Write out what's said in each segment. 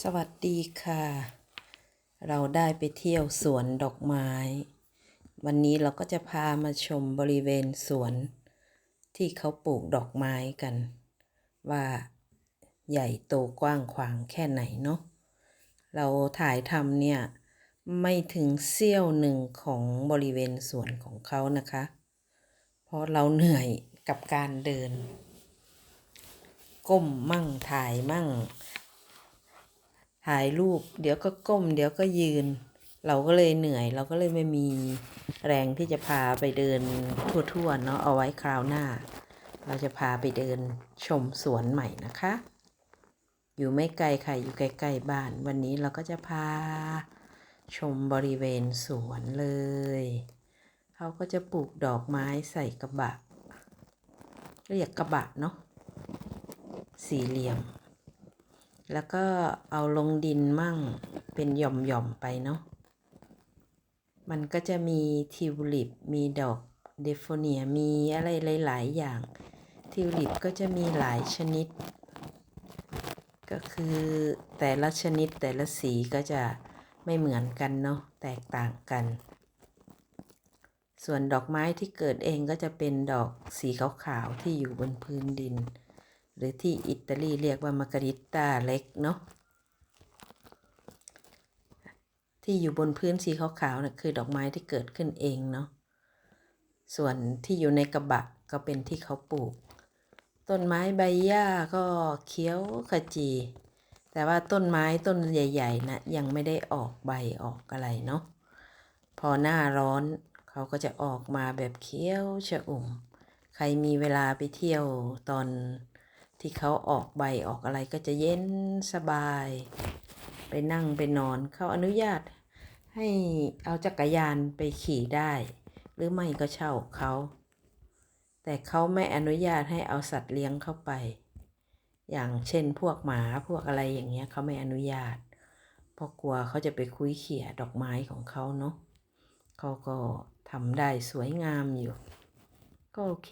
สวัสดีค่ะ เราได้ไปเที่ยวสวนดอกไม้ วันนี้เราก็จะพามาชมบริเวณสวน ที่เขาปลูกดอกไม้กัน ว่าใหญ่โตกว้างขวางแค่ไหนเนาะเราถ่ายทำเนี่ย ไม่ถึงเสี้ยวหนึ่งของบริเวณสวนของเขานะคะ เพราะเราเหนื่อยกับการเดิน ก้มมั่งถ่ายมั่ง ถ่ายรูป เดี๋ยวก็ก้ม เดี๋ยวก็ยืน เราก็เลยเหนื่อย เราก็เลยไม่มีแรงที่จะพาไปเดินทั่วๆเนาะเอาไว้คราวหน้า เราจะพาไปเดินชมสวนใหม่นะคะ อยู่ไม่ไกลค่ะอยู่ใกล้ๆบ้าน วันนี้เราก็จะพาชมบริเวณสวนเลย เขาก็จะปลูกดอกไม้ใส่กระบะเรียกกระบะเนาะสี่เหลี่ยม แล้วก็เอาลงดินมั่งเป็นหย่อมๆไปเนาะ มันก็จะมีทิวลิป มีดอกเดฟโฟเนีย มีอะไรหลาย ๆ อย่าง ทิวลิปก็จะมีหลายชนิด ก็คือแต่ละชนิดแต่ละสีก็จะไม่เหมือนกันเนาะ แตกต่างกัน ส่วนดอกไม้ที่เกิดเองก็จะเป็นดอกสีขาวๆที่อยู่บนพื้นดิน หรือที่อิตาลีเรียกว่ามาการิตตาเล็กเนาะที่อยู่บนพื้นสีขาวๆนะ่ะคือดอกไม้ที่เกิดขึ้นเองเนาะส่วนที่อยู่ในกระบะก็เป็นที่เขาปลูก ต้นไม้ใบหญ้าก็เขียวขจี แต่ว่าต้นไม้ต้นใหญ่ๆนะยังไม่ได้ออกใบออกอะไรเนาะพอหน้าร้อนเขาก็จะออกมาแบบเขียวชะอุ่ม ใครมีเวลาไปเที่ยวตอน ที่เขาออกใบออกอะไรก็จะเย็นสบาย ไปนั่งไปนอนเขาอนุญาตให้เอาจักรยานไปขี่ได้ หรือไม่ก็เช่าเขา แต่เขาไม่อนุญาตให้เอาสัตว์เลี้ยงเข้าไป อย่างเช่นพวกหมาพวกอะไรอย่างเงี้ยเขาไม่อนุญาต เพราะกลัวเขาจะไปคุยเขี่ยดอกไม้ของเขาเนาะเขาก็ทำได้สวยงามอยู่ ก็โอเค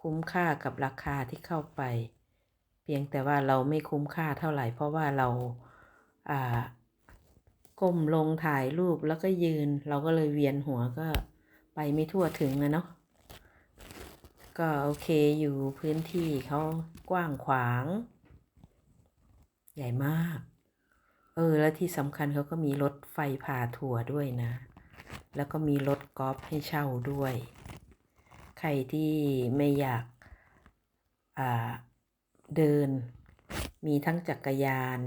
คุ้มค่ากับราคาที่เข้าไป เพียงแต่ว่าเราไม่คุ้มค่าเท่าไหร่ เพราะว่าเราอ่าก้มลงถ่ายรูปแล้วก็ยืน เราก็เลยเวียนหัวก็ไปไม่ทั่วถึงนะเนาะก็โอเคอยู่พื้นที่เขากว้างขวาง ใหญ่มาก เออ แล้วที่สำคัญเขาก็มีรถไฟพาทัวร์ด้วยนะ แล้วก็มีรถกอล์ฟให้เช่าด้วย ใครที่ไม่อยากเดิน มีทั้งจักรยาน